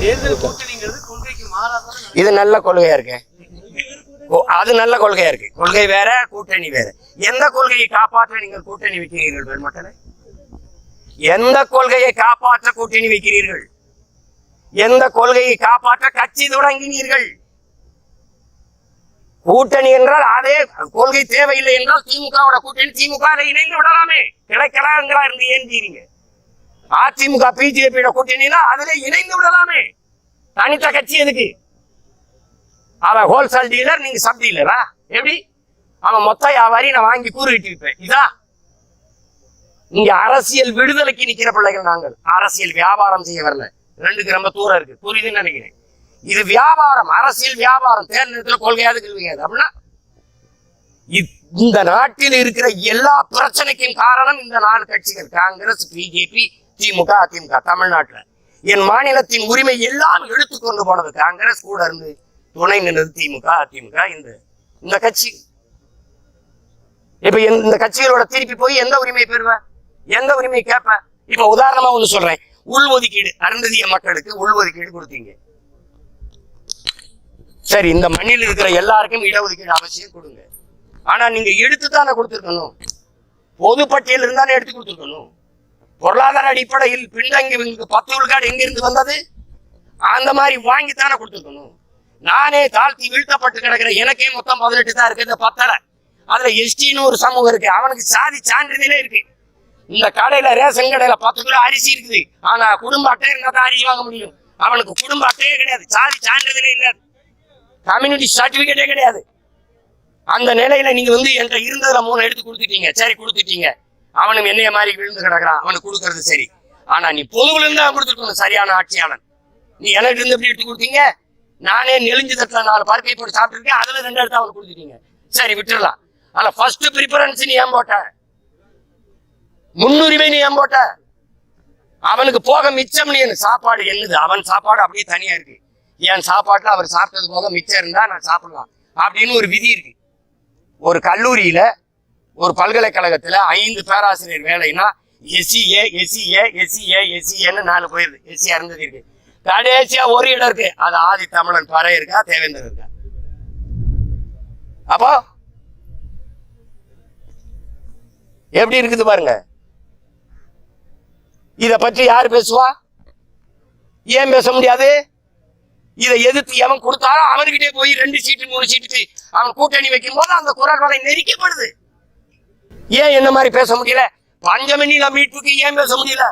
தேர்தல் கூட்டணிங்கிறது கொள்கைக்கு மாறாதான் இது நல்ல கொள்கையா இருக்கு. ஓ, அது நல்ல கொள்கையா இருக்கு. கொள்கை வேற கூட்டணி வேற. எந்த கொள்கையை காப்பாற்ற நீங்கள் கூட்டணி வைக்கிறீர்கள் பெருமக்களே? எந்த கொள்கையை காப்பாற்ற கூட்டணி வைக்கிறீர்கள்? எந்த கொள்கையை காப்பாற்ற கட்சி தொடங்கினீர்கள்? கூட்டணி என்றால் அதே கொள்கை தேவையில்லை என்றால் திமுகவோட கூட்டணி திமுக இணைந்து விடலாமே. கிடைக்கலாங்களா இருந்து ஏந்தீங்க அதிமுக பிஜேபியோட கூட்டணினா அதுல இணைந்து விடலாமே. தனித்த கட்சி எதுக்கு? அவன் ஹோல்சேல் டீலர் நீங்க சப் டீலரா எப்படி? அவன் மொத்த வியாபாரி நான் வாங்கி கூறிட்டு இருப்பேன் இதா? இங்க அரசியல் விடுதலைக்கு நிக்கிற பிள்ளைகள் நாங்கள். அரசியல் வியாபாரம் செய்ய வரல. ரெண்டுக்கு ரொம்ப தூரம் இருக்கு. புரியுதுன்னு நினைக்கிறேன். இது வியாபாரம் அரசியல் வியாபாரம். தேர்ந்தெடுத்துல கொள்கையாது கல்வியாது அப்படின்னா இந்த நாட்டில் இருக்கிற எல்லா பிரச்சனைக்கும் காரணம் இந்த நாலு கட்சிகள். காங்கிரஸ் பிஜேபி திமுக அதிமுக தமிழ்நாட்டுல. என் மாநிலத்தின் உரிமை எல்லாம் இழுத்து கொண்டு போனது காங்கிரஸ் கூட இருந்து துணை நின்றது திமுக அதிமுக இந்த இந்த கட்சி. இப்ப இந்த- இந்த கட்சிகளோட திருப்பி போய் எந்த உரிமை பெறுவ? எந்த உரிமை கேட்ப இப்ப உதாரணமா ஒண்ணு சொல்றேன். உள்ஒதுக்கீடு அருந்ததிய மக்களுக்கு உள்ஒதுக்கீடு கொடுத்தீங்க. சரி இந்த மண்ணில் இருக்கிற எல்லாருக்கும் இடஒதுக்கீடு அவசியம் கொடுங்க. ஆனா நீங்க எடுத்து தானே கொடுத்துருக்கணும். பொது பட்டியல் இருந்தானே எடுத்து கொடுத்துருக்கணும். பொருளாதார அடிப்படையில் பின்தங்கி பத்து விழுக்காடு எங்கிருந்து வந்தது? அந்த மாதிரி வாங்கித்தானே கொடுத்துருக்கணும். நானே தாழ்த்தி வீழ்த்தப்பட்டு கிடக்கிற எனக்கே மொத்தம் பதினெட்டு தான் இருக்கு. இந்த பத்தலை அதுல எஸ்டின்னு ஒரு சமூகம் இருக்கு. அவனுக்கு சாதி சான்றிதழே இருக்கு. இந்த கடையில ரேஷன் கடையில பத்து கிலோ அரிசி இருக்குது. ஆனா குடும்ப அட்டை இருந்தா தான் அரிசி வாங்க முடியும். அவனுக்கு குடும்ப அட்டையே கிடையாது. சாதி சான்றிதழே இல்லை கம்யூனிட்டி சர்டிபிகேட்டே கிடையாது. அந்த நிலையில நீங்க வந்து என்கிட்ட இருந்ததுல மூணு எடுத்து கொடுத்துட்டீங்க. சரி கொடுத்துட்டீங்க. அவனும் என்னைய மாதிரி விழுந்து கிடக்குறான். அவனுக்கு கொடுக்கறது சரி. ஆனா நீ பொதுவில் இருந்து கொடுத்துருக்கணும் சரியான ஆட்சியாளன். நீ எனக்கு இருந்து எப்படி எடுத்து கொடுத்தீங்க? நானே நெளிஞ்சு தட்டுல நாலு பருக்கை போட்டு சாப்பிட்டுருக்கேன். அதுல ரெண்டு எடுத்து அவனுக்கு கொடுத்துட்டீங்க. சரி விட்டுடலாம். ஆனா ஃபர்ஸ்ட் ப்ரிஃபரன்ஸ் நீ ஏன் போட்ட? முன்னுரிமை நீ ஏன் போட்ட? அவனுக்கு போக மிச்சம் நீ சாப்பாடு என்னது? அவன் சாப்பாடு அப்படியே தனியா இருக்கு. என் சாப்பாட்டுல அவர் சாப்பிட்டது போக மிச்சம் இருந்தா நான் சாப்பிடலாம். அப்படின்னு ஒரு விதி இருக்கு. ஒரு கல்லூரியில ஒரு பல்கலைக்கழகத்துல ஐந்து பேராசிரியர் வேலைன்னா எஸ்சிஏ எஸ்சிஏ எஸ்சிஏ எஸ்சிஏன்னு நாலு போயிருது எஸ்சி அருந்ததி இருக்கு. கடைசியா ஒரு இடம் இருக்கு. அது ஆதி தமிழன் பறை இருக்கா தேவேந்தர் இருக்கா? அப்போ எப்படி இருக்குது பாருங்க. இத பற்றி யார் பேசுவா? ஏன் பேச முடியாது? இதை எதிர்த்து எவன் கொடுத்தாலும் அவர்கிட்டே போய் ரெண்டு சீட்டு மூணு சீட்டு அவன் கூட்டணி வைக்கும் போது அந்த குரல் வலை நெரிக்கப்படுது. ஏன் என்ன மாதிரி பேச முடியல? பஞ்சமணி மீட்புக்கு ஏன் பேச முடியல?